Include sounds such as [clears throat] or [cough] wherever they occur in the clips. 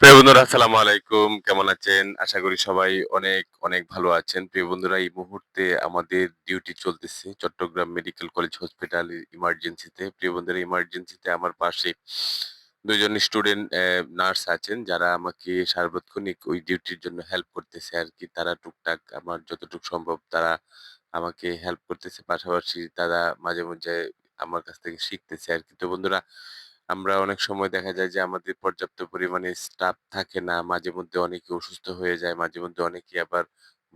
প্রিয় বন্ধুরা, আসসালামু আলাইকুম। কেমন আছেন? আশা করি সবাই অনেক অনেক ভালো আছেন। প্রিয় বন্ধুরা, এই মুহূর্তে আমাদের ডিউটি চলতেছে চট্টগ্রাম মেডিকেল কলেজ হসপিটাল ইমার্জেন্সিতে প্রিয় বন্ধুরা ইমার্জেন্সিতে আমার পাশে দুজন স্টুডেন্ট নার্স আছেন যারা আমাকে সার্বক্ষণিক ওই ডিউটির জন্য হেল্প করতেছে আর কি। তারা টুকটাক আমার যতটুকু সম্ভব তারা আমাকে হেল্প করতেছে। পাশাপাশি তারা মাঝে মধ্যে আমার কাছ থেকে শিখতেছে আর কি। তো বন্ধুরা আমরা অনেক সময় দেখা যায় যে আমাদের পর্যাপ্ত পরিমাণে স্টাফ থাকে না, মাঝে মধ্যে অনেকে অসুস্থ হয়ে যায়, মাঝে মধ্যে অনেকে আবার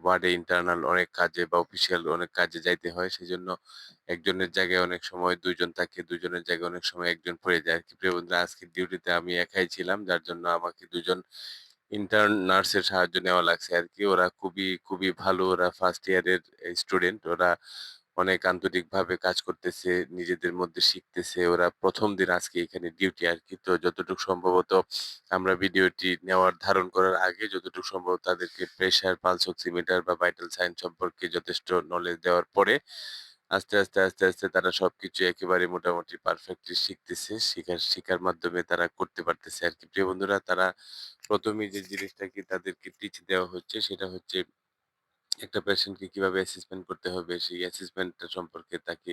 ওয়ার্ডে ইন্টারনাল অনেক কাজে বা অফিসিয়াল অনেক কাজে যাইতে হয়। সেজন্য একজনের জায়গায় অনেক সময় দুইজন থাকে দুজনের জায়গায় অনেক সময় একজন পড়ে যায়। আর কি প্রিয় বন্ধুরা, আজকের ডিউটিতে আমি একাই ছিলাম, যার জন্য আমাকে দুজন ইন্টার্ন নার্সের সাহায্য নেওয়া লাগছে। আর কি, ওরা খুবই খুবই ভালো, ওরা ফার্স্ট ইয়ারের স্টুডেন্ট ওরা অনেক আন্তরিকভাবে কাজ করতেছে, নিজেদের মধ্যে শিখতেছে। ওরা প্রথম দিন আজকে এখানে ডিউটি আর কি তো যতটুকু সম্ভবত আমরা ভিডিওটি নেওয়ার ধারণ করার আগে যতটুকু সম্ভব তাদেরকে প্রেশার, পালস অক্সিমিটার বা ভাইটাল সাইন সম্পর্কে যথেষ্ট নলেজ দেওয়ার পরে আস্তে, আস্তে, আস্তে, আস্তে তারা সবকিছু একেবারে মোটামুটি পারফেক্টলি শিখতেছে। শিখার শিখার মাধ্যমে তারা করতে পারতেছে আরকি। প্রিয় বন্ধুরা তারা ১ম এই যে জিনিসটাকে তাদেরকে টিচ দেওয়া হচ্ছে সেটা হচ্ছে একটা পেশেন্টকে কীভাবে অ্যাসেসমেন্ট করতে হবে? সেই অ্যাসেসমেন্টটা সম্পর্কে তাকে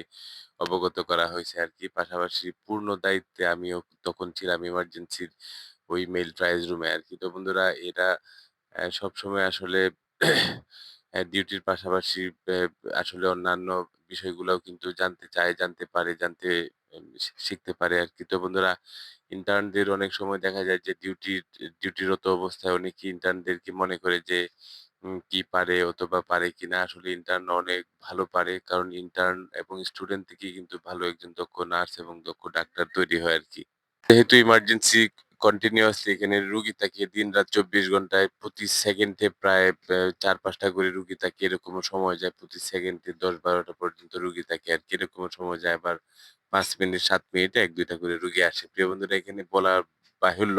অবগত করা হয়েছে আর কি। পাশাপাশি পূর্ণ দায়িত্বে আমিও তখন ছিলাম ইমার্জেন্সির ওই মেল ট্রায়াল রুমে আর কি। তো বন্ধুরা এটা সবসময় আসলে [clears throat] ডিউটির পাশাপাশি অ্যা আসলে অন্যান্য বিষয়গুলোও কিন্তু জানতে চায়, জানতে পারে, জানতে শিখতে পারে আর কি। তো বন্ধুরা ইন্টার্নদের অনেক সময় দেখা যায় যে ডিউটির ডিউটিরত অবস্থায় অনেকেই ইন্টার্নদেরকে মনে করে যে উম কি পারে অথবা পারে কিনা। আসলে ইন্টার্ন অনেক ভালো পারে। কারণ ইন্টার্ন এবং স্টুডেন্ট থেকেই কিন্তু ভালো একজন দক্ষ নার্স এবং দক্ষ ডাক্তার তৈরি হয় আর কি যেহেতু ইমার্জেন্সি কন্টিনিউয়াসলি এখানে রুগী থাকে দিন-রাত ২৪ ঘন্টায় প্রতি সেকেন্ডে প্রায় ব্যা ৪-৫ করে রুগী থাকে। এরকমও সময় যায় প্রতি সেকেন্ডে দশ বারোটা পর্যন্ত রুগী থাকে আর কি এরকমও সময় যায় আবার পাঁচ মিনিট সাত মিনিটে এক দুইটা করে রুগী আসে। প্রিয় বন্ধুরা এখানে বলার বাহুল্য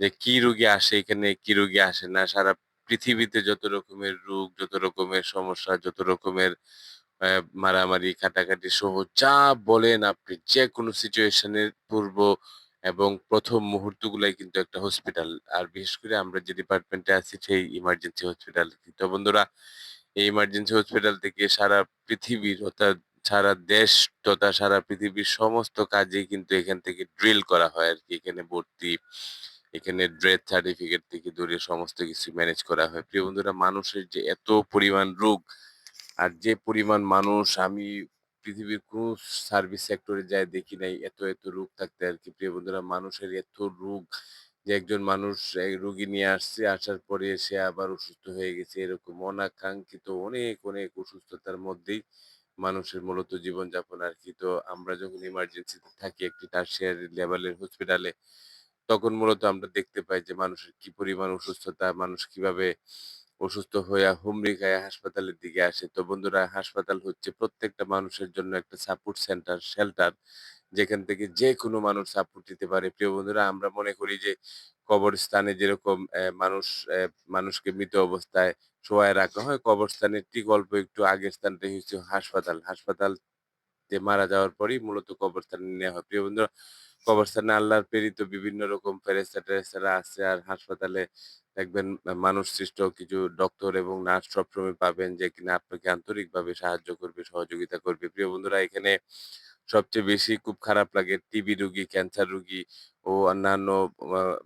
যে কি রুগী আসে এখানে, কি রুগী আসে না সারা পৃথিবীতে যত রকমের রোগ, যত রকমের সমস্যা, যত রকমের মারামারি, কাটাকাটি সহ যা বলেন আপনি যে কোনো সিচুয়েশনের পূর্ব এবং ১ম মুহূর্তগুলাই কিন্তু একটা হসপিটাল। আর বিশেষ করে আমরা যে ডিপার্টমেন্টে আছি সেই ইমার্জেন্সি হসপিটাল। তো বন্ধুরা এই ইমার্জেন্সি হসপিটাল থেকে সারা পৃথিবীর অর্থাৎ সারা দেশ তথা সারা পৃথিবীর সমস্ত কাজেই কিন্তু এখান থেকে ড্রিল করা হয় আর কি এখানে ভর্তি, এখানে ডেথ সার্টিফিকেট থেকে ধরে সমস্ত কিছু ম্যানেজ করা হয়। প্রিয় বন্ধুরা মানুষের যে এত পরিমাণ রোগ আর যে পরিমাণ মানুষ আমি পৃথিবীর কোন সার্ভিস সেক্টরে যায় দেখি নাই এত, এত রোগ থাকতে আরকি। প্রিয় বন্ধুরা মানুষের এত রোগ যে একজন মানুষ রোগী নিয়ে আসছে, আসার পরে সে আবার অসুস্থ হয়ে গেছে। এরকম অনাকাঙ্ক্ষিত অনেক, অনেক অসুস্থতার মধ্যেই মানুষের মূলত জীবনযাপন আর কি তো আমরা যখন ইমার্জেন্সিতে থাকি একটি টারশিয়ারি লেভেলের হসপিটালে তখন মূলত আমরা দেখতে পাই যে মানুষের কি পরিমাণ অসুস্থতা, মানুষ কীভাবে অসুস্থ হইয়া হুমড়ি খাইয়া হাসপাতালের দিকে আসে। তো বন্ধুরা হাসপাতাল হচ্ছে প্রত্যেকটা মানুষের জন্য একটা সাপোর্ট সেন্টার, শেল্টার যেখান থেকে যে কোনো মানুষ সাপোর্ট দিতে পারে। প্রিয় বন্ধুরা আমরা মনে করি যে কবরস্থানে যেরকম অ্যা মানুষ মানুষকে মৃত অবস্থায় শোয়ায় রাখা হয়, কবরস্থানের ঠিক অল্প একটু আগের স্থানটাই হচ্ছে হাসপাতাল। হাসপাতাল যে মারা যাওয়ার পরেই মূলত কবরস্থানে নেওয়া হয়। প্রিয় বন্ধুরা কবরস্থানে আল্লাহর প্রেরিত বিভিন্ন রকম ফেরেশতা-টেরেস্তারা আছে। আর হাসপাতালে দেখবেন মানুষ সৃষ্ট কিছু ডক্টর এবং নার্স সবসময় পাবেন যে কিনা আপনাকে আন্তরিকভাবে সাহায্য করবে, সহযোগিতা করবে। প্রিয় বন্ধুরা এখানে সবচেয়ে বেশি খুব খারাপ লাগে টিবি রুগী ক্যান্সার রুগী ও অন্যান্য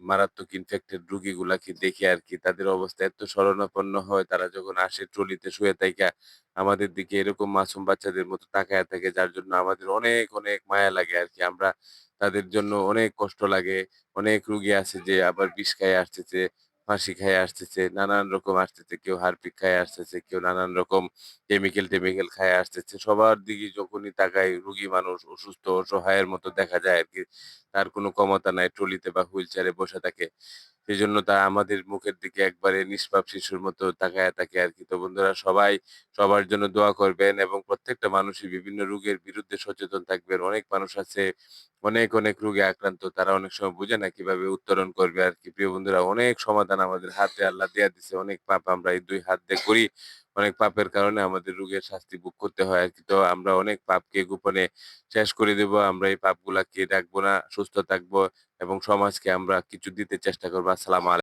মারাত্মক ইনফেক্টেড রোগীগুলাকে দেখে আর কি তাদের অবস্থা এত শরণাপন্ন হয় তারা যখন আসে ট্রলিতে শুয়ে থাইকা আমাদের দিকে এরকম মাসুম বাচ্চাদের মতো তাকায়া থাকে যার জন্য আমাদের অনেক, অনেক মায়া লাগে আর কি আমরা তাদের জন্য অনেক কষ্ট লাগে। অনেক রুগী আছে যে আবার বিষ খাই আসতেছে, ফাঁসি খাই আসতেছে, নানান রকম আসতেছে। কেউ হারপিক খাই আসতেছে, কেউ নানান রকম কেমিক্যাল-টেমিক্যাল খায় আসতেছে। সবার দিকে যখনই তাকাই রুগী মানুষ অসুস্থ, অসহায়ের মতো দেখা যায় আর কি তার কোনো ক্ষমতা নাই ট্রলিতে বা হুইল চেয়ারে বসে থাকে। সেজন্য তারা আমাদের মুখের দিকে একবারে নিষ্পাপ শিশুর মতো তাকায়া থাকে আরকি। তো বন্ধুরা সবাই সবার জন্য দোয়া করবেন এবং প্রত্যেকটা মানুষই বিভিন্ন রোগের বিরুদ্ধে সচেতন থাকবেন। অনেক মানুষ আছে অনেক, অনেক রোগে আক্রান্ত। তারা অনেক সময় বুঝে না কীভাবে উত্তরণ করবে আর কি প্রিয় বন্ধুরা অনেক সমাধান আমাদের হাতে আল্লাহ দিয়া দিছে। অনেক পাপ আমরা এই দুই হাত দিয়ে করি। অনেক পাপের কারণে আমাদের রোগের শাস্তি ভোগ করতে হয় আর কি তো আমরা অনেক পাপকে গোপনে শেষ করে দেব আমরা এই পাপগুলাকে রাখব না, সুস্থ থাকব এবং সমাজকে আমরা কিছু দিতে চেষ্টা করব। আসসালাম